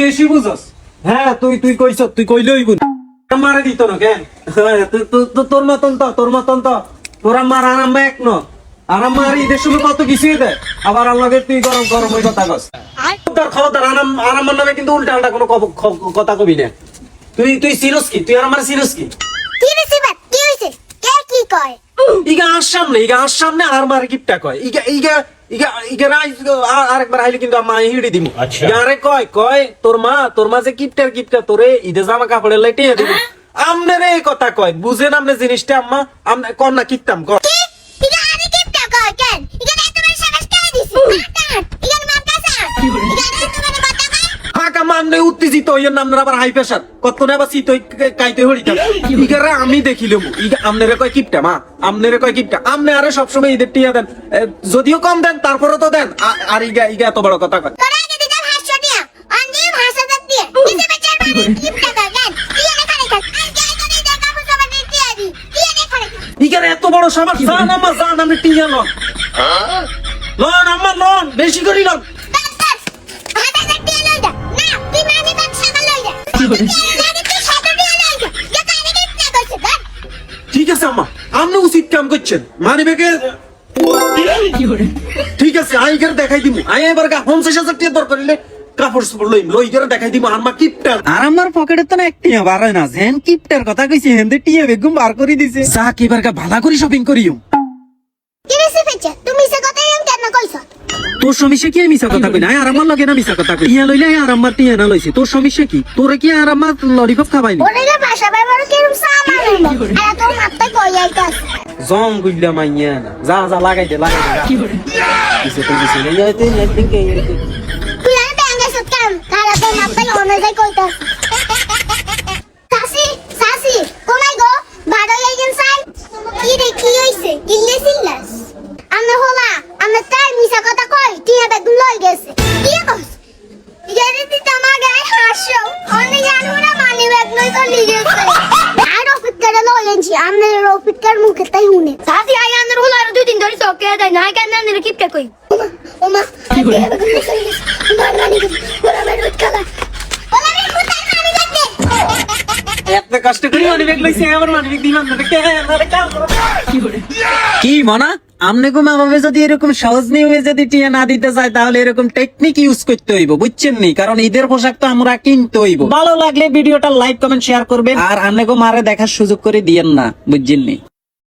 বেশি বুঝস? হ্যাঁ তুই তুই কইছ তুই কইলই গুণ মারে দিত না কেন? হ্যাঁ, তোর মতন তো তোর মতন তো। তোর আমার আরাম এক ন। আরাম মার ঈদের সময় কত কিছুই দেয়। আবার আমাকে তুই গরম গরম ওই কথা কস। তোর খবরদার আরাম আরামার নামে কিন্তু উল্টা উল্টা কোনো কব- কথা কবি না। তুই তুই সিরস কি তুই আর আমার সিরস কি কি হইছে কি হইছে? কে কি কয়? ইগা আর সামনে ইগা আর সামনে আর মার গিফটটা কয়। ইগা ইগা ইগা ইগা রাইজ আর- আরেকবার আইলে কিন্তু আমা হিড়ি দিমু। আচ্ছা। আরে কয় কয় তোর মা তোর মা যে গিফটের গিফটটা তোরে ঈদে জামা কাপড়ে লাইটে দিবি আমনে রে এই কথা কয় বুঝেন আমনে জিনিসটা আম্মা আমনে কর না কিতাম কর কি ইগা আরে কিপটা কয় কেন ইগা এত বড় সাবাস কে দিছি আটান ইগা মাপ কাছে ইগা আরে এত বড় কথা কয় উত্তেজিত আবার হাই প্রেসার কত আবার শীত কাইতে হরি ইগারে আমি দেখিলাম ইগা আমনেরে কয় কিপটা মা? আমনেরে কয় কিপটা। আমনে আরে সবসময় ঈদের টিয়া দেন। যদিও কম দেন তারপরে তো দেন। আর ইগা ইগা এত বড় কথা কয়। ইগারে এত বড় সাবার জান আমার জান আমি টিয়া লন। লন আমার লন বেশি করি লন। ঠিক আছে আম্মা। আপনি উচিত কাম করছেন। মানে বেগে ঠিক আছে আই গের দেখাই দিমু। আই এবার গা পঞ্চাশ হাজার টাকা দরকার হইলে কাপড় চোপড় লইম। লই গেরে দেখাই দিমু আমার কিপটা আর আমার পকেটে তো না একটিয়া বার হয় না। যেন কিপটার কথা কইছি হেন্দে টিয়া বেগুম বার করে দিছে। যা কি এবার ভালা করে শপিং করিও। কি রেসে ফেচে তুমি কইছো? তোর সমস্যা কি মিছা কথা কই না আর আমার লগে না মিছা কথা কই টিয়া লইলে আর আমার টিয়া না লইছে। তোর সমস্যা কি? তোরে কি আর আমার ললিপপ খাবাইনি ওরে ভাষা ব্যবহার কেরম সামান আর তোর মাথায় কই আইতাস জং গুইলা মাইয়া না। যা যা লাগাই দে লাগাই দে। কি করে? কিসে তো আইতে এই আইতে এই আইতে তুই আর ব্যাঙ্গে সৎকাম কারা তোর মাথায় অনুযায়ী কইতাস দুই দিন ধরে চকে দেয় না কেন আন্দার কিপটা কই ওমা টিয়া বেগুন লই গেছে মার মানি গেছে ওরা মেরে উৎকালা ওলা মেরে কোথায় মানি যাচ্ছে এত কষ্ট করি মানি ব্যাগ লইছে আমার মানি ব্যাগ দিলাম না কে? আরে কাম করো? কি মনা? মা যদি এরকম সহজ যদি টিয়া না দিতে চায়, তাহলে এরকম টেকনিক ইউজ করতে কারণ ঈদের পোশাক তো আমরা কিনতে হইব। ভালো লাগলে ভিডিওটা লাইক কমেন্ট শেয়ার করবে আর আমনে গো মারে দেখার সুযোগ করে দিয়েন না, বুঝছেন